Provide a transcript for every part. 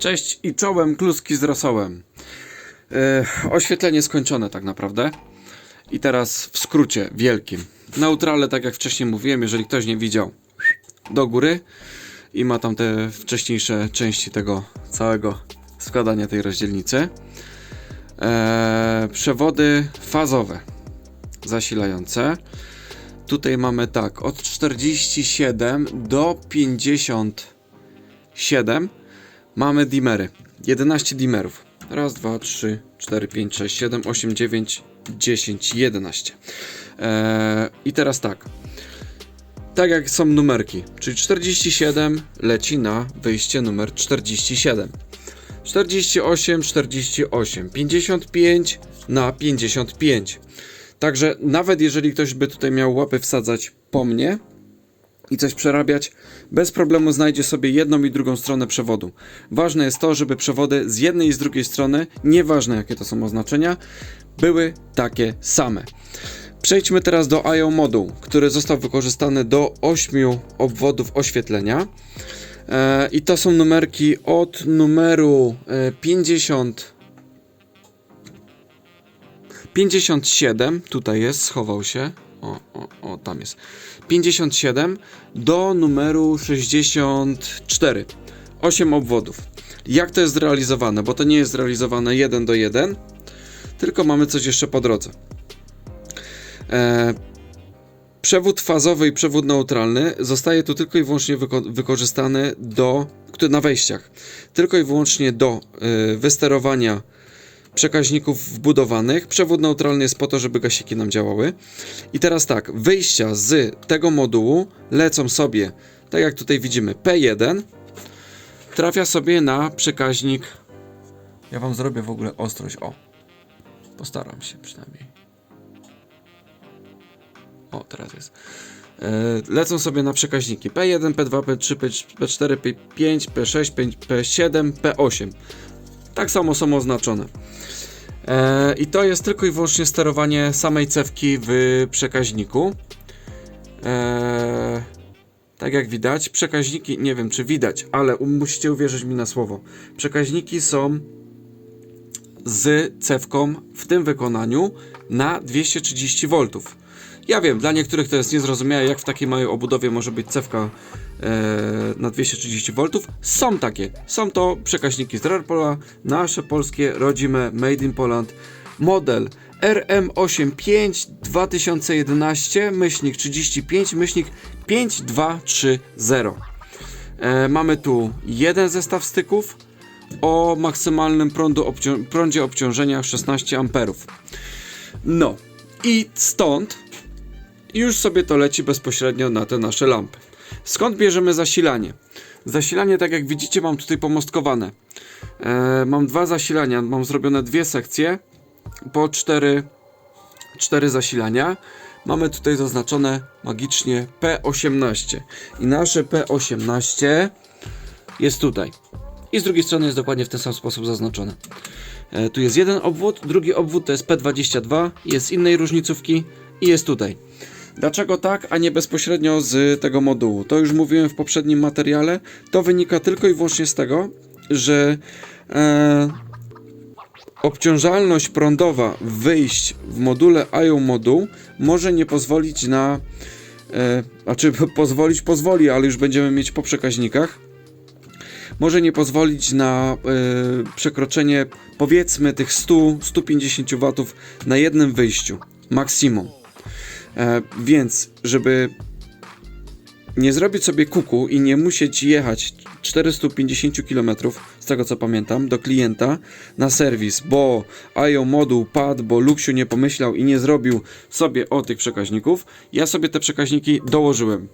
Cześć i czołem kluski z rosołem. E, oświetlenie skończone tak naprawdę. I teraz w skrócie wielkim. Neutrale, tak jak wcześniej mówiłem, jeżeli ktoś nie widział, do góry i ma tam te wcześniejsze części tego całego składania tej rozdzielnicy. E, przewody fazowe zasilające. Tutaj mamy tak, od 47 do 57 mamy dimery. 11 dimerów. Raz, dwa, trzy, cztery, pięć, sześć, siedem, osiem, dziewięć, dziesięć, jedenaście. Eee, I teraz tak. Tak jak są numerki, czyli 47 leci na wyjście numer 47. 48, 48, 55 na 55. Także nawet jeżeli ktoś by tutaj miał łapy wsadzać po mnie i coś przerabiać, bez problemu znajdzie sobie jedną i drugą stronę przewodu. Ważne jest to, żeby przewody z jednej i z drugiej strony, nieważne jakie to są oznaczenia, były takie same. Przejdźmy teraz do IO moduł, który został wykorzystany do 8 obwodów oświetlenia. E, I to są numerki od numeru e, 50 57, tutaj jest, schował się. Tam jest. 57 do numeru 64. 8 obwodów. Jak to jest zrealizowane? Bo to nie jest zrealizowane 1 do 1, tylko mamy coś jeszcze po drodze. E, przewód fazowy i przewód neutralny zostaje tu tylko i wyłącznie wyko- wykorzystany do, na wejściach, tylko i wyłącznie do y, wysterowania przekaźników wbudowanych. Przewód neutralny jest po to, żeby gasiki nam działały. I teraz tak, wyjścia z tego modułu lecą sobie, tak jak tutaj widzimy, P1 trafia sobie na przekaźnik. Ja wam zrobię w ogóle ostrość. O, postaram się przynajmniej. O, teraz jest. E, Lecą sobie na przekaźniki P1, P2, P3, P4, P5, P6, P7, P8. Tak samo są oznaczone. E, I to jest tylko i wyłącznie sterowanie samej cewki w przekaźniku. E, tak jak widać, przekaźniki, nie wiem czy widać, ale musicie uwierzyć mi na słowo. Przekaźniki są z cewką w tym wykonaniu na 230 V. Ja wiem, dla niektórych to jest niezrozumiałe, jak w takiej małej obudowie może być cewka na 230 V. Są takie. Są to przekaźniki z Rarpola, nasze polskie, rodzime, made in Poland. Model RM85 2011 myślnik 35 myślnik 5230. E, mamy tu jeden zestaw styków o maksymalnym prądu obcią- prądzie obciążenia 16 amperów. No i stąd już sobie to leci bezpośrednio na te nasze lampy. Skąd bierzemy zasilanie? Zasilanie, tak jak widzicie, mam tutaj pomostkowane. E, mam dwa zasilania, mam zrobione dwie sekcje po cztery, cztery zasilania. Mamy tutaj zaznaczone magicznie P18 i nasze P18 jest tutaj. I z drugiej strony jest dokładnie w ten sam sposób zaznaczone. E, tu jest jeden obwód, drugi obwód to jest P22, jest innej różnicówki i jest tutaj. Dlaczego tak, a nie bezpośrednio z tego modułu? To już mówiłem w poprzednim materiale. To wynika tylko i wyłącznie z tego, że e, obciążalność prądowa wyjść w module IO moduł może nie pozwolić na. E, znaczy, pozwolić, pozwoli, ale już będziemy mieć po przekaźnikach może nie pozwolić na e, przekroczenie powiedzmy tych 100-150 W na jednym wyjściu maksimum. E, więc, żeby nie zrobić sobie kuku i nie musieć jechać 450 km, z tego co pamiętam, do klienta na serwis, bo IO moduł padł, bo Luxiu nie pomyślał i nie zrobił sobie o tych przekaźników, ja sobie te przekaźniki dołożyłem.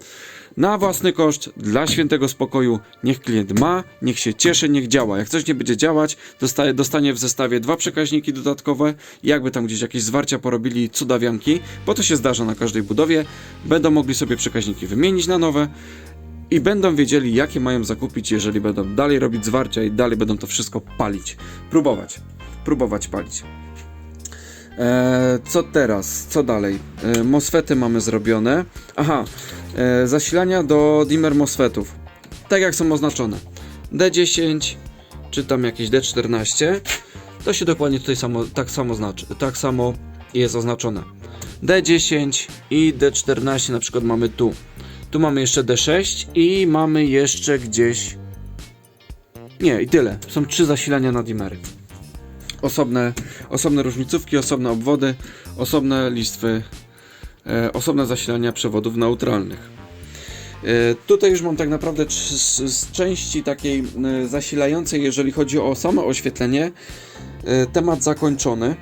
Na własny koszt, dla świętego spokoju, niech klient ma, niech się cieszy, niech działa. Jak coś nie będzie działać, dostaje, dostanie w zestawie dwa przekaźniki dodatkowe, jakby tam gdzieś jakieś zwarcia porobili, cudawianki, bo to się zdarza na każdej budowie, będą mogli sobie przekaźniki wymienić na nowe i będą wiedzieli, jakie mają zakupić, jeżeli będą dalej robić zwarcia i dalej będą to wszystko palić. Próbować. Próbować palić. Eee, co teraz? Co dalej? Eee, MOSFETy mamy zrobione. Aha, zasilania do dimmer MOSFETów. Tak jak są oznaczone. D10, czy tam jakieś D14, to się dokładnie tutaj samo, tak samo znaczy, tak samo jest oznaczone. D10 i D14 na przykład mamy tu. Tu mamy jeszcze D6 i mamy jeszcze gdzieś... Nie, i tyle. Są trzy zasilania na dimery. Osobne, osobne różnicówki, osobne obwody, osobne listwy, e, osobne zasilania przewodów neutralnych. E, Tutaj już mam tak naprawdę z, części takiej e, zasilającej, jeżeli chodzi o samo oświetlenie, e, temat zakończony.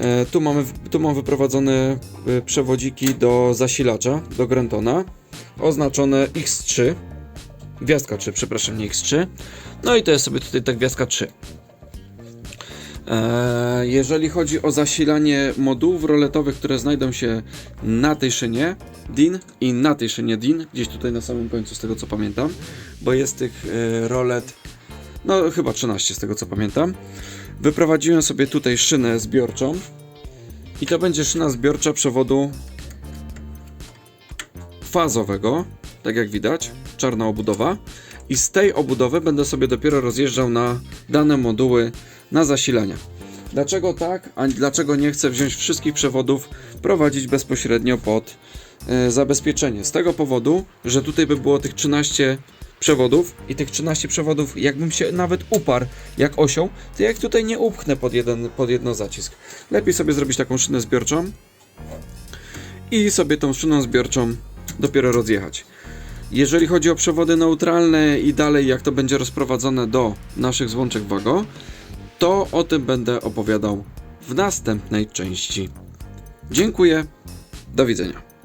E, Tu, mamy, tu mam wyprowadzone e, przewodziki do zasilacza, do Grantona, oznaczone X3, gwiazdka 3, przepraszam, nie X3. No i to jest sobie tutaj ta gwiazdka 3. E, Jeżeli chodzi o zasilanie modułów roletowych, które znajdą się na tej szynie DIN i na tej szynie DIN, gdzieś tutaj na samym końcu z tego co pamiętam, bo jest tych e, rolet, no chyba 13 z tego co pamiętam. Wyprowadziłem sobie tutaj szynę zbiorczą i to będzie szyna zbiorcza przewodu fazowego, tak jak widać, czarna obudowa. I z tej obudowy będę sobie dopiero rozjeżdżał na dane moduły na zasilania. Dlaczego tak, a dlaczego nie chcę wziąć wszystkich przewodów, prowadzić bezpośrednio pod e, zabezpieczenie? Z tego powodu, że tutaj by było tych 13 przewodów i tych 13 przewodów, jakbym się nawet uparł jak osią, to jak tutaj nie upchnę pod jeden, pod jedno zacisk. Lepiej sobie zrobić taką szynę zbiorczą i sobie tą szyną zbiorczą dopiero rozjechać. Jeżeli chodzi o przewody neutralne i dalej jak to będzie rozprowadzone do naszych złączek WAGO, to o tym będę opowiadał w następnej części. Dziękuję, do widzenia.